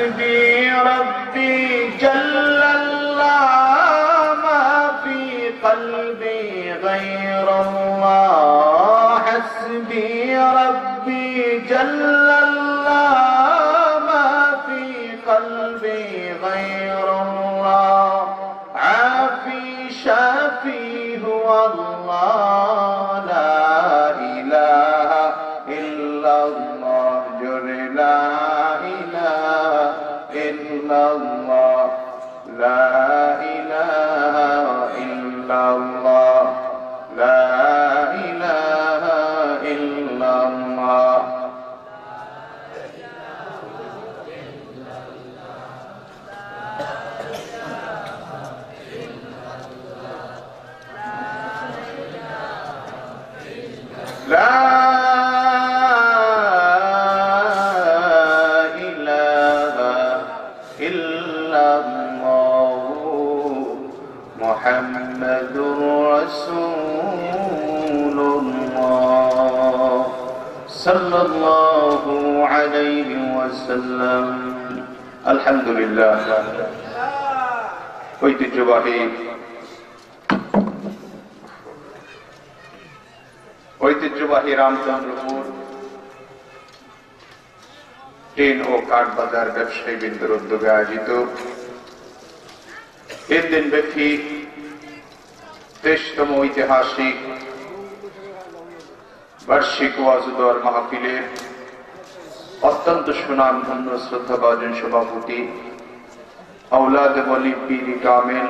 يهدي ربي جل صلى الله عليه وسلم الحمد لله ঐতিহ্যবাহী ঐতিহ্যবাহী রামচন্দ্রপুর ট্রেন ও কাঠ বাজার ব্যবসায়ী বৃন্দের উদ্যোগে আয়োজিত তিন দিন ব্যাপী তেইশতম ঐতিহাসিক বার্ষিক ওয়াজুদর মাহফিলের অত্যন্ত সুনাম ধন্য শ্রদ্ধাভাজন সভাপতি আউলাদ বলি পীর কামেল,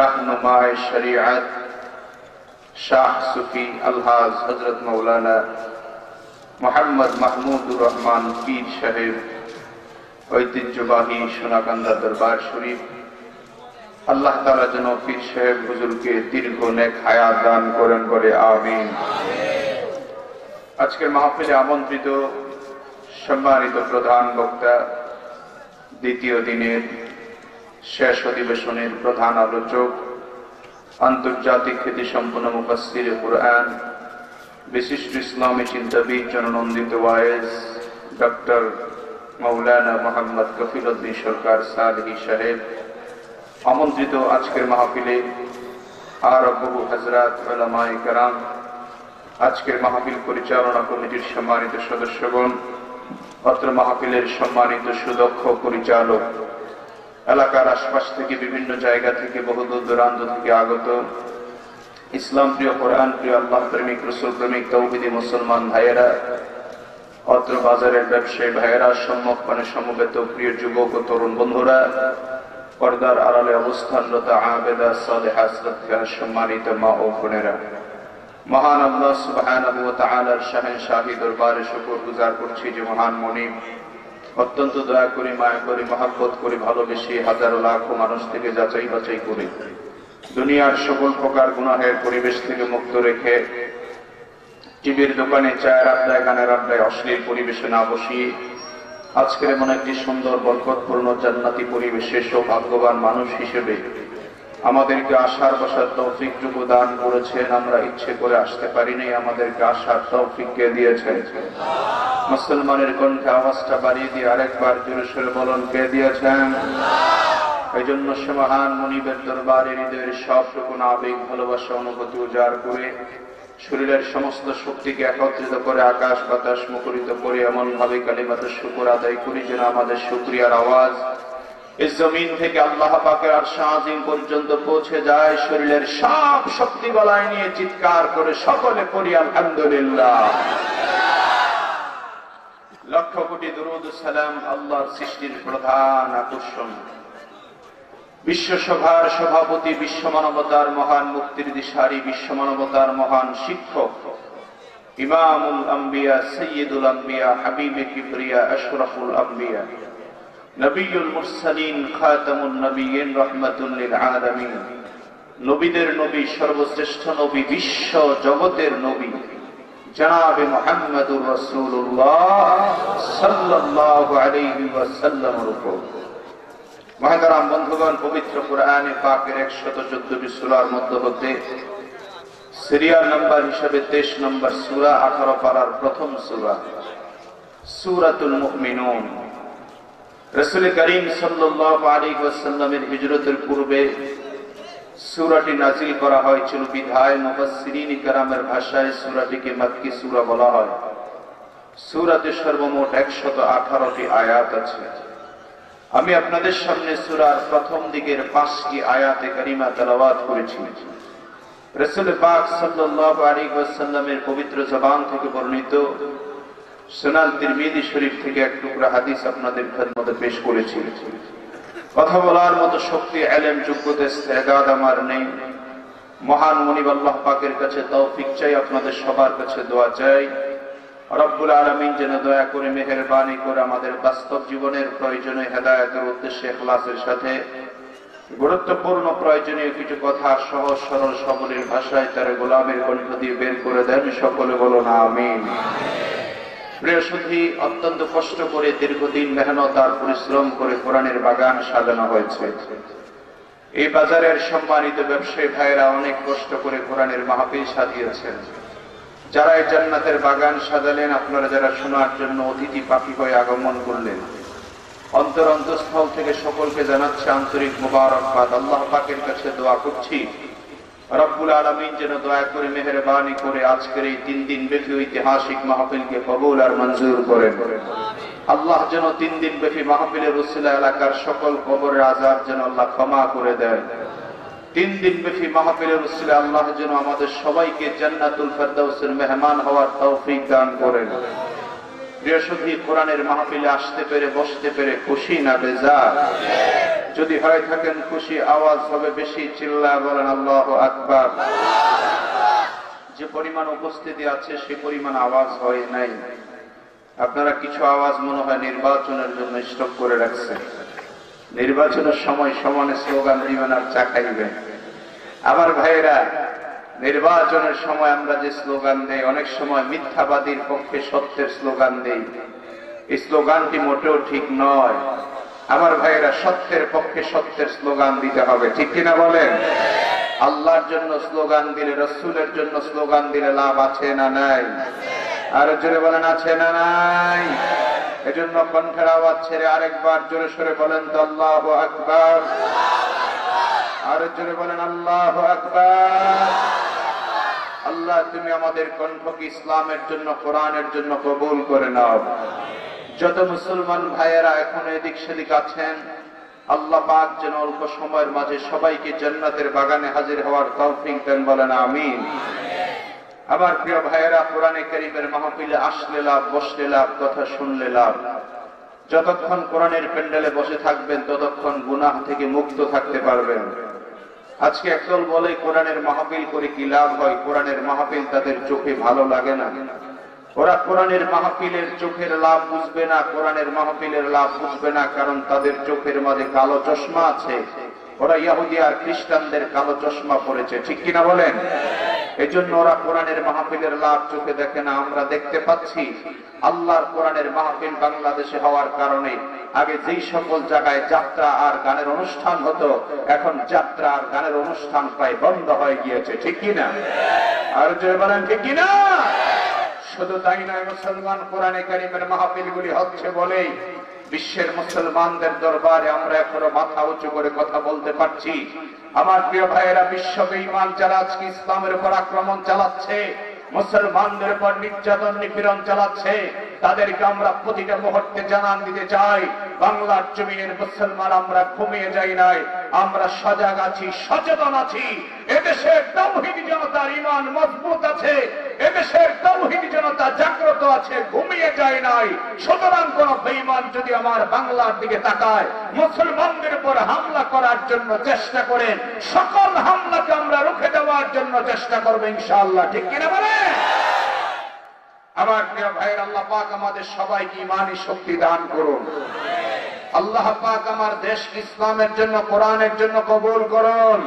রাহনুমায় শরিয়াত শাহ সুফি আলহাজ হজরত মৌলানা মোহাম্মদ মাহমুদুর রহমান পীর সাহেব, ঐতিহ্যবাহী সোনাকান্দা দরবার শরীফ। আল্লাহ তালা যেন পীর সাহেব হুজুরকে দীর্ঘ নেক হায়াত দান করেন বলে আমিন। আজকের মাহফিলে আমন্ত্রিত সম্মানিত প্রধান বক্তা, দ্বিতীয় দিনের শেষ অধিবেশনের প্রধান আলোচক, আন্তর্জাতিক খ্যাতি সম্পন্ন মুফাসির কোরআন, বিশিষ্ট ইসলামী চিন্তাবিদ, জননন্দিত ওয়াইজ ডক্টর মৌলানা মোহাম্মদ কফিল উদ্দিন সরকার সাদহি সাহেব। আমন্ত্রিত আজকের মাহফিলে আর বহু হজরত ওলামাই কারাম আজকের মাহফিল পরিচালনা কমিটির সম্মানিত সদস্যগণ, অত্র মাহফিলের সম্মানিত সুদক্ষ পরিচালক, এলাকার আশপাশ থেকে বিভিন্ন জায়গা থেকে বহু দূর দূরান্ত থেকে আগত ইসলাম প্রিয় কোরআন প্রিয় আল্লাহ প্রেমিক রসুল প্রেমিক তৌহিদি মুসলমান ভাইয়েরা, অত্র বাজারের ব্যবসায়ী ভাইয়েরা সম্মুখপানে সমবেত প্রিয় যুবক ও তরুণ বন্ধুরা, পর্দার আড়ালে অবস্থানরত আবেদা শ্রদ্ধা সম্মানিত মা ও বোনেরা। মহান আল্লাহ সুবহানাহু ওয়া তাআলার শাহেন শাহী দরবারে শুকর গুজার করছি যে মহান মনিব অত্যন্ত দয়া করে, মায়া করে, মহাব্বত করে, ভালোবেসে হাজারো লাখো মানুষ থেকে যাচাই বাছাই করে। দুনিয়ার সকল প্রকার গুনাহের পরিবেশ থেকে মুক্ত রেখে টিভির দোকানে চায়ের আড্ডায়, গানের আড্ডায় অশ্লীল পরিবেশে না বসিয়ে আজকের এমন একটি সুন্দর, বরকতপূর্ণ, জান্নাতি পরিবেশে সৌভাগ্যবান মানুষ হিসেবে আমাদেরকে আশার বসার তৌফিকটুকু দান করেছেন। আমরা ইচ্ছে করে আসতে পারিনি, আমাদেরকে আশার তৌফিককে দিয়েছেন মুসলমানের কণ্ঠে আওয়াজটা বাড়িয়ে দিয়ে আরেকবার জোরে সরে বলন, কে দিয়েছেন? এই জন্য সে মহান মনিবের দরবারে হৃদয়ের সবটুকু আবেগ, ভালোবাসা, অনুভূতি উজাড় করে শরীরের সমস্ত শক্তিকে একত্রিত করে, আকাশ বাতাস মুখরিত করে এমন ভাবে কালিমাতে শুকুর আদায় করি যেন আমাদের শুক্রিয়ার আওয়াজ এই জমিন থেকে আল্লাহ পাকের আর শাহিম পর্যন্ত পৌঁছে যায়, শরীরের সব শক্তি গলায় নিয়ে চিৎকার করে সকলে করি আলহামদুলিল্লাহ। লক্ষ কোটি দরুদ সালাম আল্লাহর সৃষ্টির প্রধান আকর্ষণ। বিশ্বসভার সভাপতি বিশ্ব মানবতার মহান মুক্তির দিশারি বিশ্ব মানবতার মহান শিক্ষক, ইমামুল আম্বিয়া, সৈয়দুল আম্বিয়া, হাবিবে কিবরিয়া, আশরাফুল আম্বিয়া। নবিউল মুরসালিন খাতামুন নবিয়িন রাহমাতুল লিল আলামিন। নবীদের নবী, সর্বশ্রেষ্ঠ নবী, বিশ্ব জগতের নবী, জনাবে মুহাম্মদুর উপর। মহাদারাম বন্ধুগণ, পবিত্র কোরআনে পাকের একশত চোদ্দটি সুরার মধ্য হতে সিরিয়াল নাম্বার হিসাবে তেইশ নম্বর সুরা আঠারো পাড়ার প্রথম সুরা, সুরাতুল মুমিনুন। রসুল করিম সাল্লামের হিজরতের পূর্বে সুরাটি নাজিল করা হয়েছিল বিধায় মুফাসসিরিন কারামের ভাষায়, সুরাটিকে মাতকি সুরা বলা হয়। সুরাতে সর্বমোট একশত আঠারোটি আয়াত আছে। আমি আপনাদের সামনে সুরার প্রথম দিকের পাঁচটি আয়াতে কারিমা তালাবাদ করেছি। রসুল পাক সাল্লাহ আলী ওয়াসাল্লামের পবিত্র জবান থেকে বর্ণিত সুনান তিরমিজি শরীফ থেকে এক টুকরা হাদিস আপনাদের খেদমতে পেশ করেছি। কথা বলার মতো শক্তি, এলেম, যোগ্যতা আমার নেই। মহান মনিব আল্লাহ পাকের কাছে তৌফিক চাই, আপনাদের সবার কাছে দোয়া চাই। রব্বুল আলমিন যেন দয়া করে, মেহরবানি করে আমাদের বাস্তব জীবনের প্রয়োজনে হেদায়তের উদ্দেশ্যে, এখলাসের সাথে গুরুত্বপূর্ণ প্রয়োজনীয় কিছু কথা সহজ সরল সবলের ভাষায় তার গোলামের কণ্ঠ দিয়ে বের করে দেন। সকলে বলো না আমিন। প্রিয় সুধী অত্যন্ত কষ্ট করে দীর্ঘদিন মেহনত আর পরিশ্রম করে কোরআনের বাগান সাজানো হয়েছে। এই বাজারের সম্মানিত ব্যবসায়ী ভাইয়েরা অনেক কষ্ট করে কোরআনের মাহফিল সাজিয়েছেন। যারা এই জান্নাতের বাগান সাজালেন, আপনারা যারা শোনার জন্য অতিথি পাখি হয়ে আগমন করলেন, অন্তর অন্তঃস্থল থেকে সকলকে জানাচ্ছে আন্তরিক মুবারকবাদ। আল্লাহ পাকের কাছে দোয়া করছি। রব্বুল আলমিন যেন দয়া করে, মেহরবানি করে আজকের এই তিন দিন ব্যাপী ঐতিহাসিক মাহফিলকে কবুল আর মঞ্জুর করেন। আল্লাহ যেন তিন দিন ব্যাপী মাহফিলের রসিলা এলাকার সকল কবরের আজাব যেন আল্লাহ ক্ষমা করে দেন। তিন দিন ব্যাপী মাহফিলের রসিলা আল্লাহ যেন আমাদের সবাইকে জান্নাতুল ফেরদাউসের মেহমান হওয়ার তৌফিক দান করেন। বৃহস্পতি কোরআনের মাহফিলে আসতে পেরে, বসতে পেরে খুশি না বেজার? যদি হয়ে থাকেন খুশি, আওয়াজ হবে বেশি, চিল্লা বলেন আল্লাহ আকবার। যে পরিমাণ উপস্থিতি আছে, সে পরিমাণ আওয়াজ হয় নাই। আপনারা কিছু আওয়াজ মনে হয় নির্বাচনের জন্য স্টক করে রাখছেন। নির্বাচনের সময় সমানে স্লোগান দিবেন আর চা আমার ভাইয়েরা, নির্বাচনের সময় আমরা যে স্লোগান দেই, অনেক সময় মিথ্যাবাদীর পক্ষে সত্যের স্লোগান দেই। এই স্লোগানটি মোটেও ঠিক নয়। আমার ভাইয়েরা, সত্যের পক্ষে সত্যের স্লোগান দিতে হবে, ঠিক কিনা বলেন? আল্লাহর জন্য স্লোগান দিলে, রসুলের জন্য স্লোগান দিলে লাভ আছে না নাই? আর জোরে বলেন, আছে না নাই? এজন্য কণ্ঠের আওয়াজ ছেড়ে আরেকবার জোরে সরে বলেন তো, আল্লাহ আকবার। আর জোরে বলেন, আল্লাহ আকবার। আল্লাহ, তুমি আমাদের কণ্ঠকে ইসলামের জন্য, কোরআনের জন্য কবুল করে নাও। যত মুসলমান ভাইয়েরা এখন এদিক সেদিক আছেন, আল্লাহ পাক যেন অল্প সময়ের মাঝে সবাইকে জান্নাতের বাগানে হাজির হওয়ার তৌফিক দেন বলেন, আমিন। আমার প্রিয় ভাইয়েরা, কোরআনে করিমের মাহফিলে আসলে লাভ, বসলে লাভ, কথা শুনলে লাভ। যতক্ষণ কোরআনের প্যান্ডেলে বসে থাকবেন, ততক্ষণ গুনাহ থেকে মুক্ত থাকতে পারবেন। আজকে একদল বলে, কোরআনের মাহফিল করে কি লাভ হয়? কোরআনের মাহফিল তাদের চোখে ভালো লাগে না। ওরা কোরআনের মাহফিলের চোখের লাভ বুঝবে না, কোরআনের মাহফিলের লাভ বুঝবে না, কারণ তাদের চোখের মাঝে কালো চশমা আছে। ওরা ইয়াহুদি আর খ্রিস্টানদের কালো চশমা পড়েছে ঠিক কিনা বলেন? এজন্য ওরা কোরআনের মাহফিলের লাভ চোখে দেখে না, আমরা দেখতে পাচ্ছি আল্লাহর কোরআনের মাহফিল বাংলাদেশে হওয়ার কারণে। আগে যেই সকল জায়গায় যাত্রা আর গানের অনুষ্ঠান হতো, এখন যাত্রা আর গানের অনুষ্ঠান প্রায় বন্ধ হয়ে গিয়েছে, ঠিক কিনা? আর যে বলেন ঠিক কিনা? শুধু তাই নয়, মুসলমান কোরআনে কারিমের মাহফিল গুলি হচ্ছে বলেই বিশ্বের মুসলমানদের দরবারে আমরা এখনও মাথা উঁচু করে কথা বলতে পারছি। আমার প্রিয় ভাইয়েরা, বিশ্ব বেঈমান যারা আজকে ইসলামের উপর আক্রমণ চালাচ্ছে, মুসলমানদের উপর নির্যাতন নিপীড়ন চালাচ্ছে তাদেরকে আমরা প্রতিটা মুহূর্তে জানান দিতে চাই, বাংলার জমিনের মুসলমান আমরা ঘুমিয়ে যাই নাই, আমরা সজাগ আছি, সচেতন আছি। এদেশের তাওহীদ জনতার ইমান মজবুত আছে, এদেশের তৌহিদ জনতা জাগ্রত আছে, ঘুমিয়ে যায় নাই। সুতরাং কোন বেইমান যদি আমার বাংলার দিকে তাকায়, মুসলমানদের উপর হামলা করার জন্য চেষ্টা করেন সকল হামলাকে আমরা রুখে দেওয়ার জন্য চেষ্টা করব ইনশাআল্লাহ। ঠিক কিনা বলে আমার প্রিয় ভাইয়ের আল্লাহ পাক আমাদের সবাইকে ইমানি শক্তি দান করুন। আল্লাহ পাক আমার দেশ ইসলামের জন্য, কোরআনের জন্য কবুল করুন।